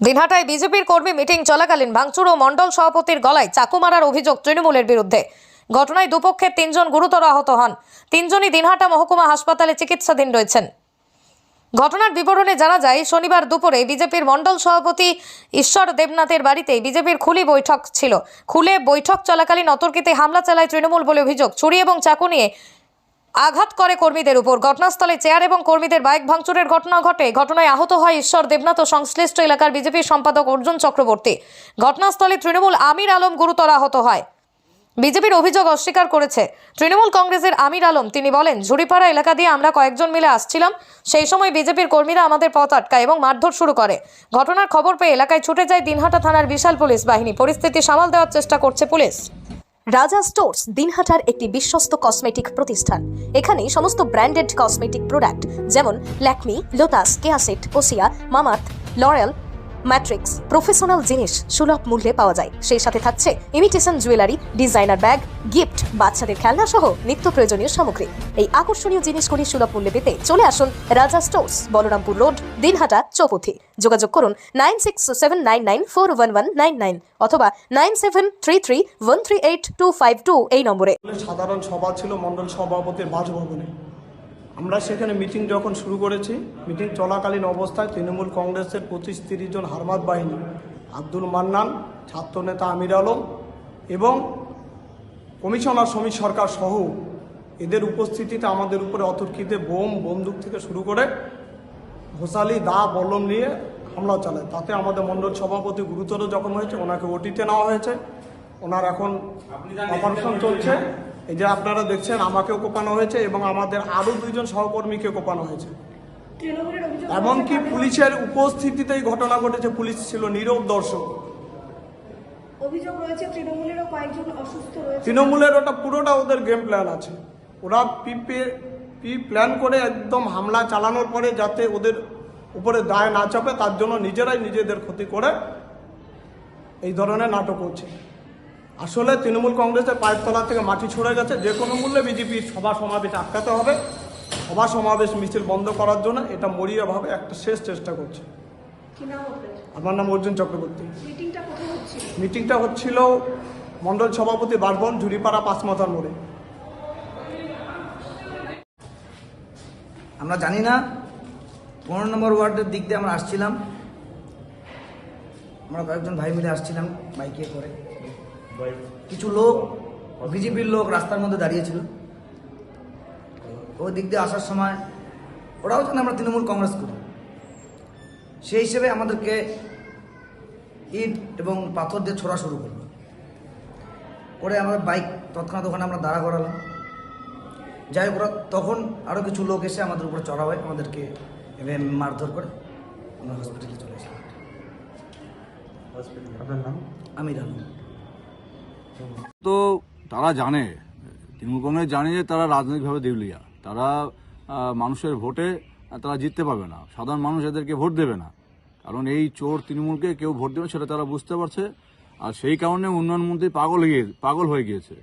দিনহাটায় বিজেপির কর্মী মিটিং চলাকালীন ভাঙচুর ও মণ্ডল সভাপতির গলায় চাকু মারার অভিযোগ তৃণমূলের বিরুদ্ধে। ঘটনায় দুপক্ষের তিনজন গুরুতর আহত হন। তিনজনই দিনহাটা মহকুমা হাসপাতালে চিকিৎসাধীন রয়েছেন। ঘটনার বিবরণে জানা যায়, শনিবার দুপুরে বিজেপির মণ্ডল সভাপতি ঈশ্বর দেবনাথের বাড়িতে বিজেপির খুলি বৈঠক ছিল। খুলে বৈঠক চলাকালীন অতর্কিতে হামলা চালায় তৃণমূল বলে অভিযোগ। ছুরি এবং চাকু নিয়ে আঘাত করে কর্মীদের উপর। ঘটনাস্থলে চেয়ার এবং কর্মীদের বাইক ভাঙচুরের ঘটনা ঘটে। ঘটনায় আহত হয় ঈশ্বর দেবনাথ ও সংশ্লিষ্ট এলাকার বিজেপি সম্পাদক অর্জুন চক্রবর্তী। ঘটনাস্থলে তৃণমূল আমির আলম গুরুতর আহত হয়। বিজেপির অভিযোগ অস্বীকার করেছে। তৃণমূল কংগ্রেসের আমির আলম, তিনি বলেন, ঝুড়িপাড়া এলাকা দিয়ে আমরা কয়েকজন মিলে আসছিলাম। সেই সময় বিজেপির কর্মীরা আমাদের পথ আটকায় এবং মারধর শুরু করে। ঘটনার খবর পেয়ে এলাকায় ছুটে যায় দিনহাটা থানার বিশাল পুলিশ বাহিনী। পরিস্থিতি সামাল দেওয়ার চেষ্টা করছে পুলিশ। রাজা স্টোর্স দিনহাটার একটি বিশ্বস্ত কসমেটিক প্রতিষ্ঠান। এখানে সমস্ত ব্র্যান্ডেড কসমেটিক প্রোডাক্ট, যেমন ল্যাকমি, লোটাস, কেয়াসেট, ওসিয়া মামাত লরেল ম্যাট্রিক্স, প্রফেশনাল জিনিস সুলভ মূল্যে পাওয়া যায়। সেই সাথে থাকছে imitation jewellery designer bag gift বাচ্চাদের খেলনা সহ নিত্য প্রয়োজনীয় সামগ্রী। এই আকর্ষণীয় জিনিসগুলি সুলভ মূল্যে পেতে চলে আসুন রাজা স্টোর্স, বলরামপুর রোড, দিনহাটা, চৌপথি। যোগাযোগ করুন nine six seven nine nine four one one nine nine অথবা nine seven three three one three eight two five two এই নম্বরে। সাধারণ সভা ছিল মণ্ডল সভাপতির বাসভবনে আমরা সেখানে মিটিং যখন শুরু করেছি মিটিং চলাকালীন অবস্থায় তৃণমূল কংগ্রেসের পঁচিশ তিরিশ জন হারমাত বাহিনী, আব্দুল মান্নান ছাত্রনেতা আমির আলম এবং কমিশনার সমীর সরকার সহ এদের উপস্থিতিতে আমাদের উপরে অতর্কিতে বোম বন্দুক থেকে শুরু করে ঘোষালি, দা বল্লম নিয়ে হামলা চালায়। তাতে আমাদের মণ্ডল সভাপতি গুরুতর জখম হয়েছে, ওনাকে ওটিতে নেওয়া হয়েছে। ওনার এখন অপারেশন চলছে। এই যে আপনারা দেখছেন আমাকেও কোপানো হয়েছে এবং আমাদের আরও দুইজন সহকর্মীকে কোপানো হয়েছে। এমনকি পুলিশের উপস্থিতিতেই ঘটনা ঘটেছে। পুলিশ ছিল নীরব দর্শক। অভিযোগ রয়েছে তৃণমূলেরও কয়েকজন অসুস্থ রয়েছে। তৃণমূলের ওটা পুরোটা ওদের গেম প্ল্যান আছে। ওরা পিপে পি প্ল্যান করে একদম হামলা চালানোর পরে যাতে ওদের উপরে দায় না চাপে তার জন্য নিজেরাই নিজেদের ক্ষতি করে এই ধরনের নাটক হচ্ছে। আসলে তৃণমূল কংগ্রেসের পায়ের তলা থেকে মাটি ছড়ে গেছে যে কোনো মূল্যে বিজেপির সভা সমাবেশ আটকাতে হবে। সভা সমাবেশ মিছিল বন্ধ করার জন্য এটা মরিয়াভাবে একটা শেষ চেষ্টা করছে। কি নাম আপনার? আমার নাম অর্জুন চক্রবর্তী। মিটিংটা কোথায় হচ্ছিল? মিটিংটা হচ্ছিল মণ্ডল সভাপতি বারবন ঝুড়িপাড়া পাঁচমাথার মোড়ে। আমরা জানি না পনেরো নম্বর ওয়ার্ডের দিক দিয়ে আমরা আসছিলাম। আমরা কয়েকজন ভাই মিলে আসছিলাম বাইকে করে। কিছু লোক বিজেপির লোক রাস্তার মধ্যে দাঁড়িয়েছিল ওই দিক দিয়ে আসার সময় ওরাও জানে আমরা তৃণমূল কংগ্রেস করি। সেই হিসেবে আমাদেরকে ইট এবং পাথর দিয়ে ছোড়া শুরু করল। করে আমাদের বাইক তৎক্ষণাৎ ওখানে আমরা দাঁড়া করালাম। যাই হোক ওরা তখন আরও কিছু লোক এসে আমাদের উপরে চড়া হয় আমাদেরকে এভাবে মারধর করে আমরা হসপিটালে চলে এসেছি আপনার নাম? আমি জানি তো তারা জানে, তৃণমূল কংগ্রেস জানে যে তারা রাজনৈতিকভাবে দেউলিয়া। তারা মানুষের ভোটে তারা জিততে পারবে না। সাধারণ মানুষ এদেরকে ভোট দেবে না। কারণ এই চোর তৃণমূলকে কেউ ভোট দেবে সেটা তারা বুঝতে পারছে। আর সেই কারণে উন্নয়ন মন্ত্রী পাগল হয়ে পাগল হয়ে গিয়েছে।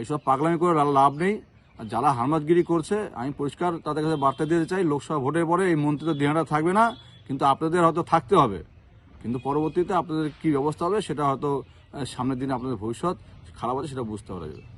এইসব পাগলামি করে লাভ নেই। আর যারা হারমাতগিরি করছে, আমি পরিষ্কার তাদের কাছে বার্তা দিতে চাই, লোকসভা ভোটের পরে এই মন্ত্রী তো দেহাটা থাকবে না, কিন্তু আপনাদের হয়তো থাকতে হবে। কিন্তু পরবর্তীতে আপনাদের কি ব্যবস্থা হবে, সেটা হয়তো সামনের দিনে আপনাদের ভবিষ্যৎ খারাপ আছে সেটা বুঝতে পারা যাবে।